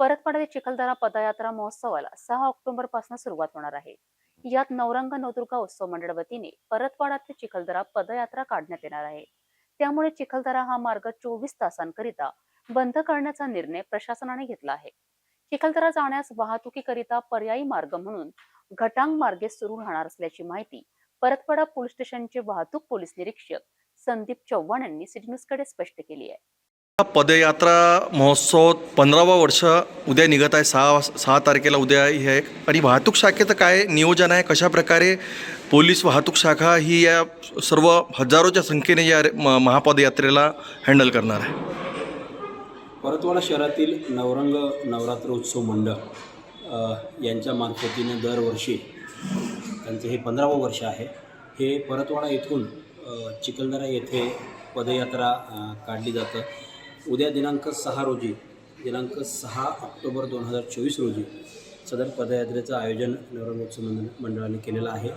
परतवाडा ते चिखलदरा पदयात्रा महोत्सवाला सहा ऑक्टोबरपासून सुरुवात होणार आहे. यात नवरंग नवदुर्गा उत्सव मंडळ वतीने परतवाडा ते चिखलदरा पदयात्रा काढण्यात येणार आहे. त्यामुळे चिखलदरा हा मार्ग चोवीस तासांकरिता बंद करण्याचा निर्णय प्रशासनाने घेतला आहे. चिखलदरा जाण्यास वाहतुकीकरिता पर्यायी मार्ग म्हणून घटांग मार्गे सुरू राहणार असल्याची माहिती परतवाडा पोलीस स्टेशनचे वाहतूक पोलीस निरीक्षक संदीप चव्हाण यांनी सिटी न्यूजकडे स्पष्ट केली आहे. पदयात्रा महोत्सव पंधरावा वर्ष उद्या निघत आहे. सहा सहा तारखेला उद्या हे आहे. आणि वाहतूक शाखेचं काय नियोजन आहे? कशा प्रकारे पोलीस वाहतूक शाखा ही या सर्व हजारोच्या संख्येने या महापदयात्रेला हँडल करणार आहे? परतवाडा शहरातील नवरंग नवरात्र उत्सव मंडळ यांच्या मार्फतीने दरवर्षी त्यांचं हे पंधरावं वर्ष आहे. हे परतवाडा येथून चिखलदरा येथे पदयात्रा काढली जातं. उद्या दिनांक सहा रोजी दिनांक सहा ऑक्टोबर दोन हजार चोवीस रोजी सदर पदयात्रेचं आयोजन नवरंगोत्सव मंडळाने केलेलं आहे.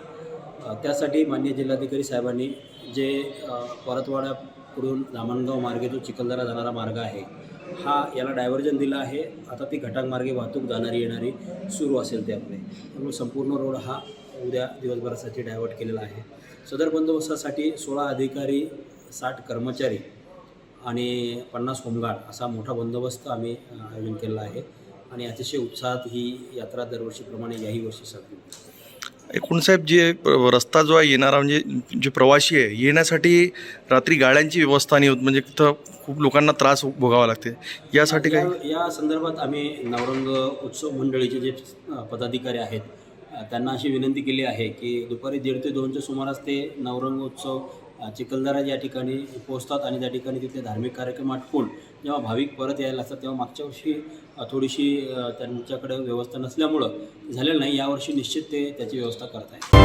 त्यासाठी माननीय जिल्हाधिकारी साहेबांनी जे परतवाड्याकडून रामणगाव मार्गे जो चिखलदरा जाणारा मार्ग आहे हा याला डायव्हर्जन दिलं आहे. आता ती घटांमार्गे वाहतूक जाणारी येणारी सुरू असेल त्यामुळे त्यामुळे संपूर्ण रोड हा उद्या दिवसभरासाठी डायव्हर्ट केलेला आहे. सदर बंदोबस्तासाठी सोळा अधिकारी साठ कर्मचारी आणि पन्नास होमगार्ड असा मोठा बंदोबस्त आम्ही आयोजन केलेला आहे. आणि अतिशय उत्साहात ही यात्रा दरवर्षीप्रमाणे याही वर्षी साजरी एकूण साहेब जे रस्ता जो आहे येणारा म्हणजे जे प्रवासी आहे येण्यासाठी रात्री गाड्यांची व्यवस्था नाही होत म्हणजे तिथं खूप लोकांना त्रास भोगावा लागते. यासाठी काही या- या संदर्भात आम्ही नवरंग उत्सव मंडळीचे जे पदाधिकारी आहेत त्यांना अशी विनंती केली आहे की दुपारी दीड ते दोनच्या सुमारास ते नवरंग उत्सव चिखलदरा या ठिकाणी पोहोचतात आणि त्या ठिकाणी तिथले धार्मिक कार्यक्रम आटपून जेव्हा भाविक परत यायला असतात तेव्हा मागच्या वर्षी थोडीशी त्यांच्याकडे व्यवस्था नसल्यामुळं झालेलं नाही. यावर्षी निश्चित ते त्याची व्यवस्था करत आहेत